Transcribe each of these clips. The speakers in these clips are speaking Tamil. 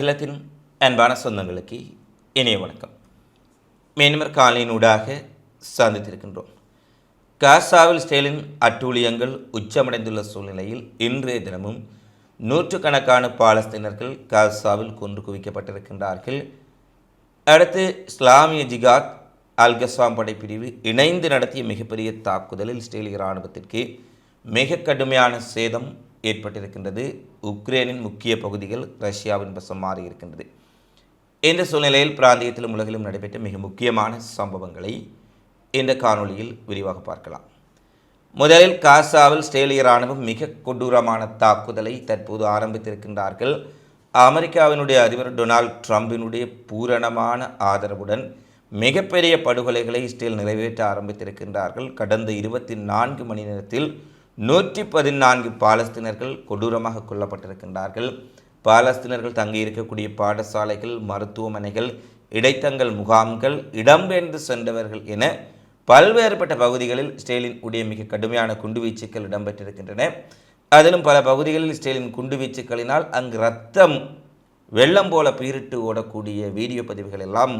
அகிலத்தின் அன்பான சொந்தங்களுக்கு இனிய வணக்கம். மேன்மர் காலையினூடாக சந்தித்திருக்கின்றோம். காசாவில் ஸ்டேலின் அட்டூழியங்கள் உச்சமடைந்துள்ள சூழ்நிலையில் இன்றைய தினமும் நூற்றுக்கணக்கான பாலஸ்தீனர்கள் காசாவில் கொன்று குவிக்கப்பட்டிருக்கின்றார்கள். அடுத்து இஸ்லாமிய ஜிகாத் அல்கசாம் படைப்பிரிவு இணைந்து நடத்திய மிகப்பெரிய தாக்குதலில் இஸ்ரேலிய இராணுவத்திற்கு மிக கடுமையான சேதம் ஏற்பட்டிருக்கின்றது. உக்ரைனின் முக்கிய பகுதிகள் ரஷ்யாவின் வசம் மாறி இருக்கின்றது. இந்த சூழ்நிலையில் பிராந்தியத்திலும் உலகிலும் நடைபெற்ற மிக முக்கியமான சம்பவங்களை இந்த காணொளியில் விரிவாக பார்க்கலாம். முதலில் காசாவில் ஸ்ட்ரேலிய இராணுவம் மிக கொடூரமான தாக்குதலை தற்போது ஆரம்பித்திருக்கின்றார்கள். அமெரிக்காவினுடைய அதிபர் டொனால்ட் ட்ரம்பினுடைய பூரணமான ஆதரவுடன் மிகப்பெரிய படுகொலைகளை இஸ்ரேல் நிறைவேற்ற ஆரம்பித்திருக்கின்றார்கள். கடந்த இருபத்தி நான்கு மணி நேரத்தில் நூற்றி பதினான்கு பாலஸ்தீனர்கள் கொடூரமாக கொல்லப்பட்டிருக்கின்றார்கள். பாலஸ்தீனர்கள் தங்கியிருக்கக்கூடிய பாடசாலைகள் மருத்துவமனைகள் இடைத்தங்கள் முகாம்கள் இடம்பெயர்ந்து சென்றவர்கள் என பல்வேறுபட்ட பகுதிகளில் ஸ்டேலின் உடைய மிக கடுமையான குண்டுவீச்சுக்கள் இடம்பெற்றிருக்கின்றன. அதிலும் பல பகுதிகளில் ஸ்டேலின் குண்டுவீச்சுக்களினால் அங்கு ரத்தம் வெள்ளம் போல பீரிட்டு ஓடக்கூடிய வீடியோ பதிவுகள் எல்லாம்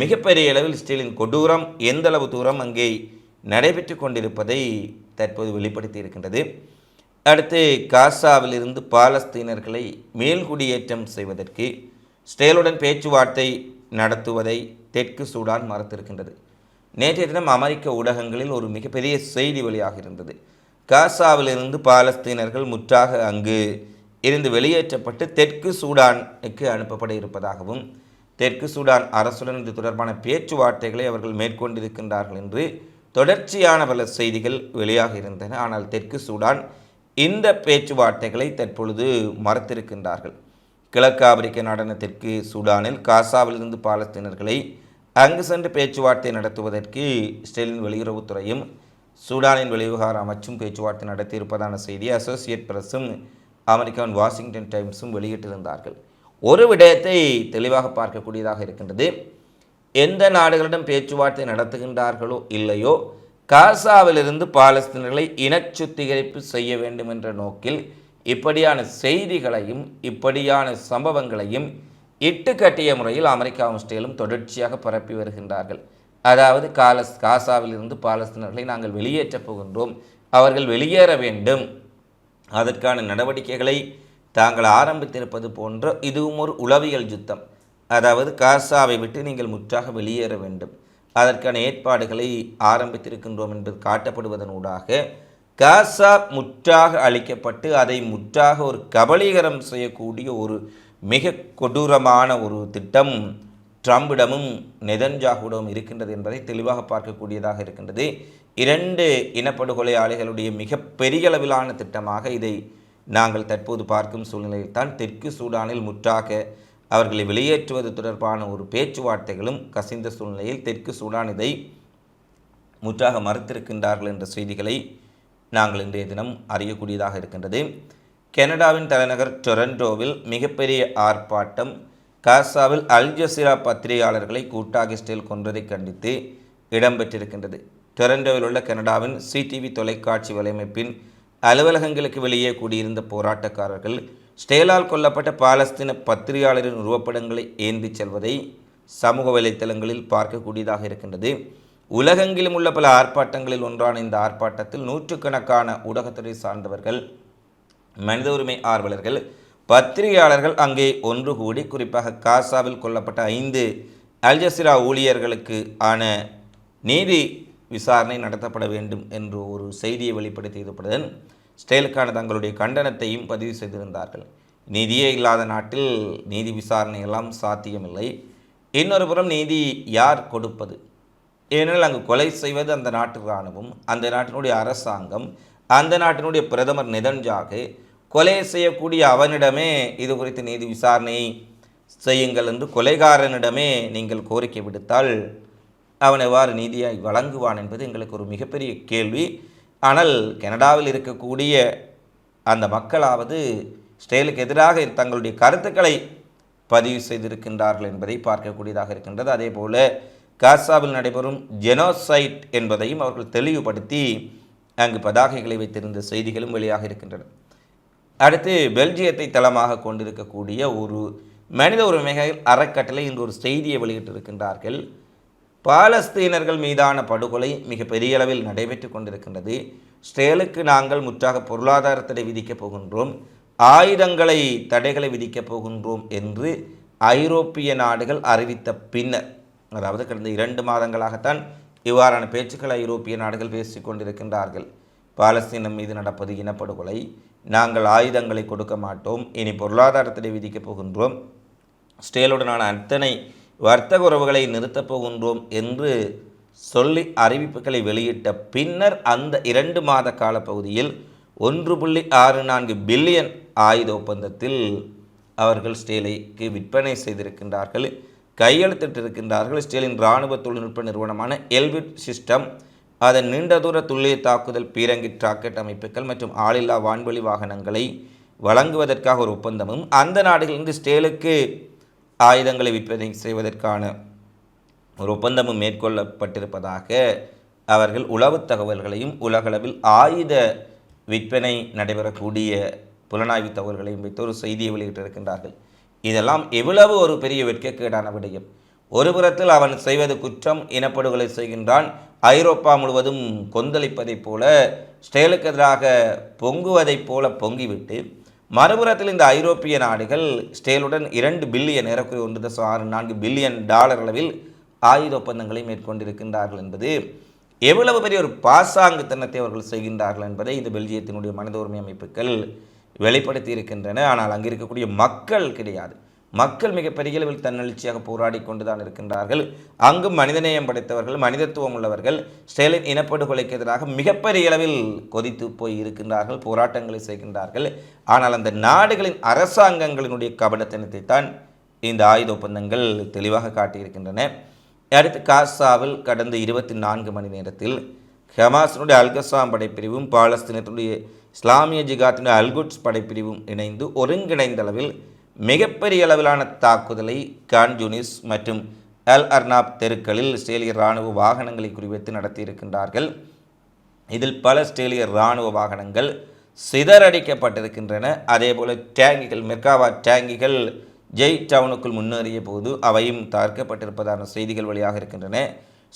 மிகப்பெரிய அளவில் ஸ்டேலின் கொடூரம் எந்தளவு தூரம் அங்கே நடைபெற்று கொண்டிருப்பதை தற்போது வெளிப்படுத்தி இருக்கின்றது அடுத்து காசாவிலிருந்து பாலஸ்தீனர்களை மேல்குடியேற்றம் செய்வதற்கு ஸ்டேலுடன் பேச்சுவார்த்தை நடத்துவதை தெற்கு சூடான் மறுத்திருக்கின்றது. நேற்றைய தினம் அமெரிக்க ஊடகங்களில் ஒரு மிகப்பெரிய செய்தி வெளியாக இருந்தது. காசாவிலிருந்து பாலஸ்தீனர்கள் முற்றாக அங்கு இருந்து வெளியேற்றப்பட்டு தெற்கு சூடானுக்கு அனுப்பப்பட இருப்பதாகவும் தெற்கு சூடான் அரசுடன் இது தொடர்பான பேச்சுவார்த்தைகளை அவர்கள் மேற்கொண்டிருக்கின்றார்கள் என்று தொடர்ச்சியான பல செய்திகள் வெளியாக இருந்தன. ஆனால் தெற்கு சூடான் இந்த பேச்சுவார்த்தைகளை தற்பொழுது மறத்திருக்கின்றார்கள். கிழக்கு ஆப்பிரிக்க நாடான தெற்கு சூடானில் காசாவிலிருந்து பாலஸ்தீனர்களை அங்கு சென்று பேச்சுவார்த்தை நடத்துவதற்கு இஸ்ரேலின் வெளியுறவுத்துறையும் சூடானின் வெளிவிவகார அமைச்சும் பேச்சுவார்த்தை நடத்தியிருப்பதான செய்தி அசோசியேட் பிரஸும் அமெரிக்காவின் வாஷிங்டன் டைம்ஸும் வெளியிட்டிருந்தார்கள். ஒரு விடயத்தை தெளிவாக பார்க்கக்கூடியதாக இருக்கின்றது. எந்த நாடுகளிடம் பேச்சுவார்த்தை நடத்துகின்றார்களோ இல்லையோ காசாவிலிருந்து பாலஸ்தீனர்களை இனச்சுத்திகரிப்பு செய்ய வேண்டும் என்ற நோக்கில் இப்படியான செய்திகளையும் இப்படியான சம்பவங்களையும் இட்டுக்கட்டிய முறையில் அமெரிக்காவும் இஸ்ரேலும் தொடர்ச்சியாக பரப்பி வருகின்றார்கள். அதாவது காலஸ் காசாவிலிருந்து பாலஸ்தீனர்களை நாங்கள் வெளியேற்றப் போகின்றோம் அவர்கள் வெளியேற வேண்டும். அதற்கான நடவடிக்கைகளை தாங்கள் ஆரம்பித்திருப்பது போன்ற இதுவும் ஒரு உளவியல் யுத்தம். அதாவது காசாவை விட்டு நீங்கள் முற்றாக வெளியேற வேண்டும். அதற்கான ஏற்பாடுகளை ஆரம்பித்திருக்கின்றோம் என்பது காட்டப்படுவதனூடாக காசா முற்றாக அழிக்கப்பட்டு அதை முற்றாக ஒரு கபலீகரம் செய்யக்கூடிய ஒரு மிக கொடூரமான ஒரு திட்டம் ட்ரம்பிடமும் நெதன்ஜாகுடமும் இருக்கின்றது என்பதை தெளிவாக பார்க்கக்கூடியதாக இருக்கின்றது. இரண்டு இனப்படுகொலையாளிகளுடைய மிக பெரிய அளவிலான திட்டமாக இதை நாங்கள் தற்போது பார்க்கும் சூழ்நிலையில் தான் தெற்கு சூடானில் முற்றாக அவர்களை வெளியேற்றுவது தொடர்பான ஒரு பேச்சுவார்த்தைகளும் கசிந்த சூழ்நிலையில் தெற்கு சூடான் இதை முற்றாக மறுத்திருக்கின்றார்கள் என்ற செய்திகளை நாங்கள் இன்றைய தினம் அறியக்கூடியதாக இருக்கின்றது. கனடாவின் தலைநகர் டொரண்டோவில் மிகப்பெரிய ஆர்ப்பாட்டம் காசாவில் அல் ஜசீரா பத்திரிகையாளர்களை கூட்டாக இஸ்ரேல் கொன்றதை கண்டித்து இடம்பெற்றிருக்கின்றது. டொரண்டோவில் உள்ள கனடாவின் சிடிவி தொலைக்காட்சி வலையமைப்பின் அலுவலகங்களுக்கு வெளியே கூடியிருந்த போராட்டக்காரர்கள் ஸ்டேலால் கொல்லப்பட்ட பாலஸ்தீன பத்திரிகையாளரின் உருவப்படங்களை ஏந்திச் செல்வதை சமூக வலைத்தளங்களில் பார்க்கக்கூடியதாக இருக்கின்றது. உலகெங்கிலும் உள்ள பல ஆர்ப்பாட்டங்களில் ஒன்றான இந்த ஆர்ப்பாட்டத்தில் நூற்றுக்கணக்கான ஊடகத்துறை சார்ந்தவர்கள் மனித உரிமை ஆர்வலர்கள் பத்திரிகையாளர்கள் அங்கே ஒன்று கூடி குறிப்பாக காசாவில் கொல்லப்பட்ட ஐந்து அல்ஜசிரா ஊழியர்களுக்கு ஆன நீதி விசாரணை நடத்தப்பட வேண்டும் என்று ஒரு செய்தியை வெளிப்படுத்தியதுடன் ஸ்டேலுக்கான தங்களுடைய கண்டனத்தையும் பதிவு செய்திருந்தார்கள். நீதியே இல்லாத நாட்டில் நீதி விசாரணை எல்லாம் சாத்தியமில்லை. இன்னொரு புறம் நீதி யார் கொடுப்பது? ஏனெனில் அங்கு கொலை செய்வது அந்த நாட்டு இராணுவம் அந்த நாட்டினுடைய அரசாங்கம் அந்த நாட்டினுடைய பிரதமர் நிதன்ஜாகு. கொலை செய்யக்கூடிய அவனிடமே இது குறித்து நீதி விசாரணையை செய்யுங்கள் என்று கொலைகாரனிடமே நீங்கள் கோரிக்கை விடுத்தால் அவன் எவ்வாறு நீதியாய் வழங்குவான் என்பது எங்களுக்கு ஒரு மிகப்பெரிய கேள்வி. ஆனால் கனடாவில் இருக்கக்கூடிய அந்த மக்களாவது ஸ்டேலுக்கு எதிராக தங்களுடைய கருத்துக்களை பதிவு செய்திருக்கின்றார்கள் என்பதை பார்க்கக்கூடியதாக இருக்கின்றது. அதே போல காசாவில் நடைபெறும் ஜெனோசைட் என்பதையும் அவர்கள் தெளிவுபடுத்தி அங்கு பதாகைகளை வைத்திருந்த செய்திகளும் வெளியாக இருக்கின்றன. அடுத்து பெல்ஜியத்தை தளமாக கொண்டிருக்கக்கூடிய ஒரு மனித உரிமைகள் அறக்கட்டளை இன்று ஒரு செய்தியை வெளியிட்டிருக்கின்றார்கள். பாலஸ்தீனர்கள் மீதான படுகொலை மிக பெரிய அளவில் நடைபெற்று கொண்டிருக்கின்றது. ஸ்டேலுக்கு நாங்கள் முற்றாக பொருளாதார தடை விதிக்கப் போகின்றோம். ஆயுதங்களை தடைகளை விதிக்கப் போகின்றோம் என்று ஐரோப்பிய நாடுகள் அறிவித்த பின்னர் அதாவது கடந்த இரண்டு மாதங்களாகத்தான் இவ்வாறான பேச்சுக்கள் ஐரோப்பிய நாடுகள் பேசிக் கொண்டிருக்கின்றார்கள். பாலஸ்தீனம் மீது நடப்பது இனப்படுகொலை. நாங்கள் ஆயுதங்களை கொடுக்க மாட்டோம். இனி பொருளாதார தடை விதிக்கப் போகின்றோம். ஸ்டேலுடனான அத்தனை வர்த்தக உறவுகளை நிறுத்தப் போகின்றோம் என்று சொல்லி அறிவிப்புகளை வெளியிட்ட பின்னர் அந்த இரண்டு மாத காலப்பகுதியில் ஒன்று புள்ளி ஆறு நான்கு பில்லியன் ஆயுத ஒப்பந்தத்தில் அவர்கள் ஸ்டேலைக்கு விற்பனை செய்திருக்கின்றார்கள் கையெழுத்திட்டிருக்கின்றார்கள். ஸ்டேலின் இராணுவ தொழில்நுட்ப நிறுவனமான எல்விட் சிஸ்டம் அதன் நீண்ட தூர துல்லிய தாக்குதல் பீரங்கி ராக்கெட் அமைப்புகள் மற்றும் ஆளில்லா வான்வெளி வாகனங்களை வழங்குவதற்காக ஒரு ஒப்பந்தமும் அந்த நாடுகளிலிருந்து ஸ்டேலுக்கு ஆயுதங்களை விற்பனை செய்வதற்கான ஒரு ஒப்பந்தமும் மேற்கொள்ளப்பட்டிருப்பதாக அவர்கள் உளவு தகவல்களையும் உலகளவில் ஆயுத விற்பனை நடைபெறக்கூடிய புலனாய்வு தகவல்களையும் வைத்து ஒரு செய்தியை வெளியிட்டிருக்கின்றார்கள். இதெல்லாம் எவ்வளவு ஒரு பெரிய வெட்கக்கேடான விடயம். ஒரு புறத்தில் அவன் செய்வது குற்றம் இனப்படுகொலை செய்கின்றான். ஐரோப்பா முழுவதும் கொந்தளிப்பதைப் போல ஸ்டேலுக்கு எதிராக பொங்குவதைப் போல பொங்கிவிட்டு மறுபுறத்தில் இந்த ஐரோப்பிய நாடுகள் ஸ்டேலுடன் இரண்டு பில்லியன் ஏறக்குறைய ஒன்று தசம் ஆறு நான்கு பில்லியன் டாலர் அளவில் ஆயுத ஒப்பந்தங்களை மேற்கொண்டிருக்கின்றார்கள் என்பது எவ்வளவு பெரிய ஒரு பாசாங்குத்தனத்தை அவர்கள் செய்கின்றார்கள் என்பதை இந்த பெல்ஜியத்தினுடைய மனித உரிமை அமைப்புகள் வெளிப்படுத்தி இருக்கின்றன ஆனால் அங்கே இருக்கக்கூடிய மக்கள் கிடையாது. மக்கள் மிகப்பெரிய அளவில் தன்னெழுச்சியாக போராடி கொண்டுதான் இருக்கின்றார்கள். அங்கும் மனிதநேயம் படைத்தவர்கள் மனிதத்துவம் உள்ளவர்கள் ஸ்டேலின் இனப்படுகொலைக்கு எதிராக மிகப்பெரிய அளவில் கொதித்து போய் இருக்கின்றார்கள் போராட்டங்களை செய்கின்றார்கள். ஆனால் அந்த நாடுகளின் அரசாங்கங்களினுடைய கபடத்தனத்தை தான் இந்த ஆயுத ஒப்பந்தங்கள் தெளிவாக காட்டியிருக்கின்றன. அடுத்து காசாவில் கடந்த இருபத்தி நான்கு மணி நேரத்தில் ஹமாஸினுடைய அல்கசாம் படைப்பிரிவும் பாலஸ்தீனத்தினுடைய இஸ்லாமிய ஜிகாத்தினுடைய அல்குட்ஸ் படைப்பிரிவும் இணைந்து ஒருங்கிணைந்த அளவில் மிகப்பெரிய அளவிலான தாக்குதலை கான்ஜூனிஸ் மற்றும் அல் அர்னாப் தெருக்களில் இஸ்ரேலிய இராணுவ வாகனங்களை குறிவைத்து நடத்தியிருக்கின்றார்கள். இதில் பல இஸ்ரேலிய இராணுவ வாகனங்கள் சிதறடிக்கப்பட்டிருக்கின்றன. அதேபோல டேங்கிகள் மெர்காவா டேங்கிகள் ஜெய் டவுனுக்குள் முன்னேறிய போது அவையும் தகர்க்கப்பட்டிருப்பதான செய்திகள் வழியாக இருக்கின்றன.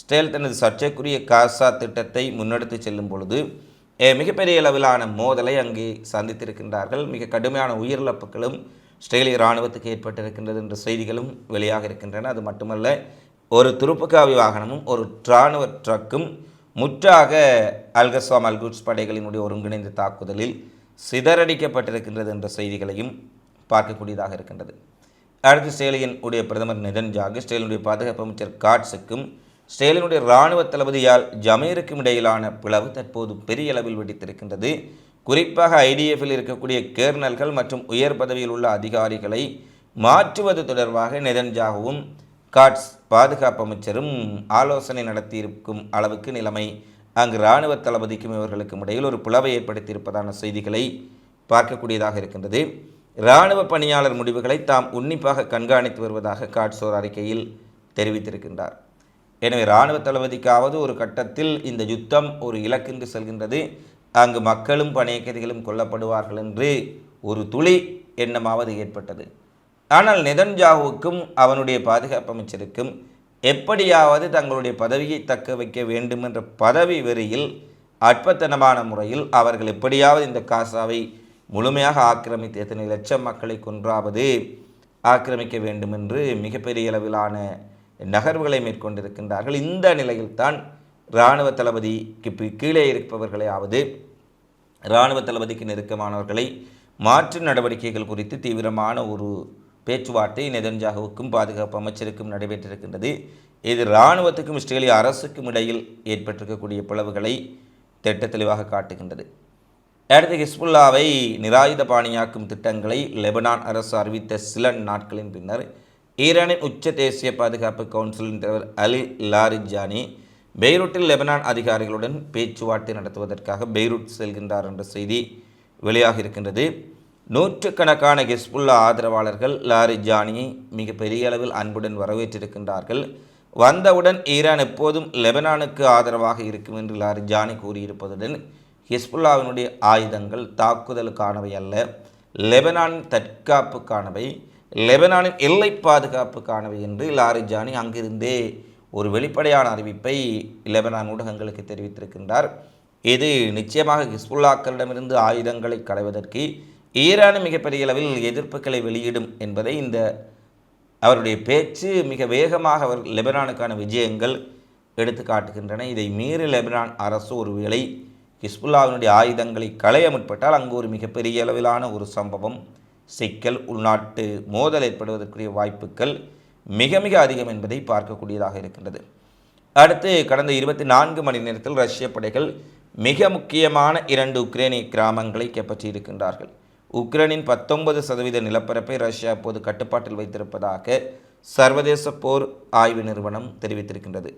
ஸ்டேல் தனது சர்ச்சைக்குரிய காசா திட்டத்தை முன்னெடுத்து செல்லும் பொழுது மிகப்பெரிய அளவிலான மோதலை அங்கே சந்தித்திருக்கின்றார்கள். மிக கடுமையான உயிரிழப்புகளும் ஸ்ட்ரேலிய இராணுவத்துக்கு ஏற்பட்டிருக்கின்றது என்ற செய்திகளும் வெளியாக இருக்கின்றன. அது மட்டுமல்ல ஒரு துருப்புக்காவி வாகனமும் ஒரு இராணுவ ட்ரக்கும் முற்றாக அல்கஸ்வாம் அல்குட்ஸ் படைகளினுடைய ஒருங்கிணைந்த தாக்குதலில் சிதறடிக்கப்பட்டிருக்கின்றது என்ற செய்திகளையும் பார்க்கக்கூடியதாக இருக்கின்றது. அடுத்து ஸ்டேலியன் உடைய பிரதமர் நெதன்ஜாகு ஸ்டேலினுடைய பாதுகாப்பு அமைச்சர் காட்ஸுக்கும் ஸ்டேலினுடைய இராணுவ தளபதியால் ஜமீருக்கும் இடையிலான பிளவு தற்போது பெரிய அளவில் வெடித்திருக்கின்றது. குறிப்பாக ஐடிஎஃப்பில் இருக்கக்கூடிய கேர்னல்கள் மற்றும் உயர் பதவியில் உள்ள அதிகாரிகளை மாற்றுவது தொடர்பாக நெதன்ஜாகவும் காட்ஸ் பாதுகாப்பு அமைச்சரும் ஆலோசனை நடத்தியிருக்கும் அளவுக்கு நிலைமை அங்கு இராணுவ தளபதிக்கும் இவர்களுக்கும் இடையில் ஒரு புலவை ஏற்படுத்தியிருப்பதான செய்திகளை பார்க்கக்கூடியதாக இருக்கின்றது. இராணுவ பணியாளர் முடிவுகளை தாம் உன்னிப்பாக கண்காணித்து வருவதாக காட்சோர் அறிக்கையில் தெரிவித்திருக்கின்றார். எனவே இராணுவ தளபதிக்காவது ஒரு கட்டத்தில் இந்த யுத்தம் ஒரு இலக்கென்று செல்கின்றது. அங்கு மக்களும் பணியக்கதிகளும் கொல்லப்படுவார்கள் என்று ஒரு துளி எண்ணமாவது ஏற்பட்டது. ஆனால் நெதன்ஜாவுக்கும் அவனுடைய பாதுகாப்பு அமைச்சருக்கும் எப்படியாவது தங்களுடைய பதவியை தக்க வைக்க வேண்டும் என்ற பதவி வெறியில் அற்பத்தனமான முறையில் அவர்கள் எப்படியாவது இந்த காசாவை முழுமையாக ஆக்கிரமித்து எத்தனை லட்சம் மக்களை கொன்றாவது ஆக்கிரமிக்க வேண்டும் என்று மிகப்பெரிய அளவிலான நகர்வுகளை மேற்கொண்டிருக்கின்றார்கள். இந்த நிலையில்தான் இராணுவ தளபதிக்கு பி- கீழே இருப்பவர்களையாவது இராணுவ தளபதிக்கு நெருக்கமானவர்களை மாற்று நடவடிக்கைகள் குறித்து தீவிரமான ஒரு பேச்சுவார்த்தை நெதன்ஜாகவுக்கும் பாதுகாப்பு அமைச்சருக்கும் நடைபெற்றிருக்கின்றது. இது இராணுவத்துக்கும் இஸ்ரேலிய அரசுக்கும் இடையில் ஏற்பட்டிருக்கக்கூடிய பிளவுகளை திட்ட தெளிவாக காட்டுகின்றது. அடுத்து ஹிஸ்புல்லாவை நிராயுத பாணியாக்கும் திட்டங்களை லெபனான் அரசு அறிவித்த சில நாட்களின் பின்னர் ஈரானின் உச்ச தேசிய பாதுகாப்பு கவுன்சிலின் தலைவர் அலி லாரிஜானி பெய்ரூட்டில் லெபனான் அதிகாரிகளுடன் பேச்சுவார்த்தை நடத்துவதற்காக பெய்ரூட் செல்கின்றார் என்ற செய்தி வெளியாக இருக்கின்றது. நூற்றுக்கணக்கான ஹிஸ்புல்லா ஆதரவாளர்கள் லாரி ஜானியை மிகப்பெரிய அளவில் அன்புடன் வரவேற்றிருக்கின்றார்கள். வந்தவுடன் ஈரான் எப்போதும் லெபனானுக்கு ஆதரவாக இருக்கும் என்று லாரி ஜானி கூறியிருப்பதுடன் ஹிஸ்புல்லாவினுடைய ஆயுதங்கள் தாக்குதலுக்கானவை அல்ல லெபனானின் தற்காப்புக்கானவை லெபனானின் எல்லை பாதுகாப்புக்கானவை என்று லாரி ஜானி அங்கிருந்தே ஒரு வெளிப்படையான அறிவிப்பை லெபனான் ஊடகங்களுக்கு தெரிவித்திருக்கின்றார். இது நிச்சயமாக ஹிஸ்புல்லாக்களிடமிருந்து ஆயுதங்களை களைவதற்கு ஈரான் மிகப்பெரிய அளவில் எதிர்ப்புகளை வெளியிடும் என்பதை இந்த அவருடைய பேச்சு மிக வேகமாக அவர் லெபனானுக்கான விஜயங்கள் எடுத்து காட்டுகின்றன. இதை மீறி லெபனான் அரசு ஒருவேளை ஹிஸ்புல்லாவினுடைய ஆயுதங்களை களைய முற்பட்டால் அங்கு ஒரு மிகப்பெரிய அளவிலான ஒரு சம்பவம் சிக்கல் உள்நாட்டு மோதல் ஏற்படுவதற்குரிய வாய்ப்புகள் மிக மிக அதிகம் என்பதை பார்க்கக்கூடியதாக இருக்கின்றது. அடுத்து கடந்த இருபத்தி நான்கு மணி நேரத்தில் ரஷ்ய படைகள் மிக முக்கியமான இரண்டு உக்ரைனிய கிராமங்களை கைப்பற்றியிருக்கின்றார்கள். உக்ரைனின் பத்தொன்பது சதவீத நிலப்பரப்பை ரஷ்யா அப்போது கட்டுப்பாட்டில் வைத்திருப்பதாக சர்வதேச போர் ஆய்வு நிறுவனம் தெரிவித்திருக்கின்றது.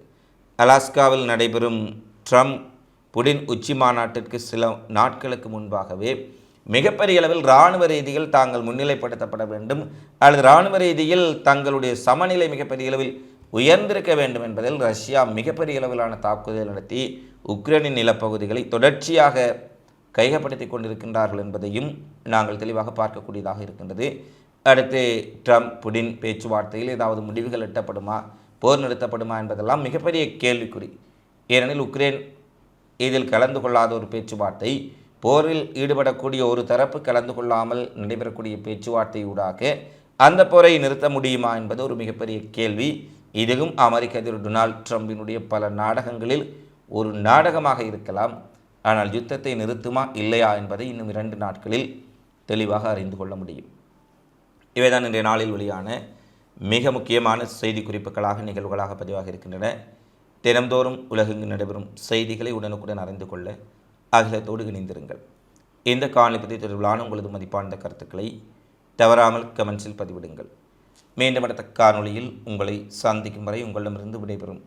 அலாஸ்காவில் நடைபெறும் ட்ரம்ப் புடின் உச்சி மாநாட்டிற்கு சில நாட்களுக்கு முன்பாகவே மிகப்பெரிய அளவில் இராணுவ ரீதியில் தாங்கள் முன்னிலைப்படுத்தப்பட வேண்டும். அல்லது இராணுவ ரீதியில் தங்களுடைய சமநிலை மிகப்பெரிய அளவில் உயர்ந்திருக்க வேண்டும் என்பதில் ரஷ்யா மிகப்பெரிய அளவிலான தாக்குதல் நடத்தி உக்ரைனின் நிலப்பகுதிகளை தொடர்ச்சியாக கையப்படுத்தி கொண்டிருக்கின்றார்கள் என்பதையும் நாங்கள் தெளிவாக பார்க்கக்கூடியதாக இருக்கின்றது. அடுத்து ட்ரம்ப் புடின் பேச்சுவார்த்தையில் ஏதாவது முடிவுகள் எட்டப்படுமா போர் நிறுத்தப்படுமா என்பதெல்லாம் மிகப்பெரிய கேள்விக்குறி. ஏனெனில் உக்ரைன் இதில் கலந்து கொள்ளாத ஒரு பேச்சுவார்த்தை போரில் ஈடுபடக்கூடிய ஒரு தரப்பு கலந்து கொள்ளாமல் நடைபெறக்கூடிய பேச்சுவார்த்தையூடாக அந்த போரை நிறுத்த முடியுமா என்பது ஒரு மிகப்பெரிய கேள்வி. இதுவும் அமெரிக்க அதிபர் டொனால்ட் ட்ரம்பினுடைய பல நாடகங்களில் ஒரு நாடகமாக இருக்கலாம். ஆனால் யுத்தத்தை நிறுத்துமா இல்லையா என்பதை இன்னும் இரண்டு நாட்களில் தெளிவாக அறிந்து கொள்ள முடியும். இவைதான் இன்றைய நாளில் வெளியான மிக முக்கியமான செய்தி குறிப்புகளாக நிகழ்வுகளாக பதிவாக இருக்கின்றன. தினந்தோறும் உலகெங்கு நடைபெறும் செய்திகளை உடனுக்குடன் அறிந்து கொள்ள அகிலத்தோடு இணைந்திருங்கள். இந்த காணொலி பற்றி தொடர்பிலான உங்களது மதிப்பான கருத்துக்களை தவறாமல் கமெண்ட்ஸில் பதிவிடுங்கள். மீண்டும் அடுத்த காணொளியில் உங்களை சந்திக்கும் வரை உங்களிடமிருந்து விடைபெறும்.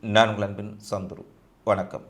நான் உங்கள் அன்பின் சந்துரு. வணக்கம்.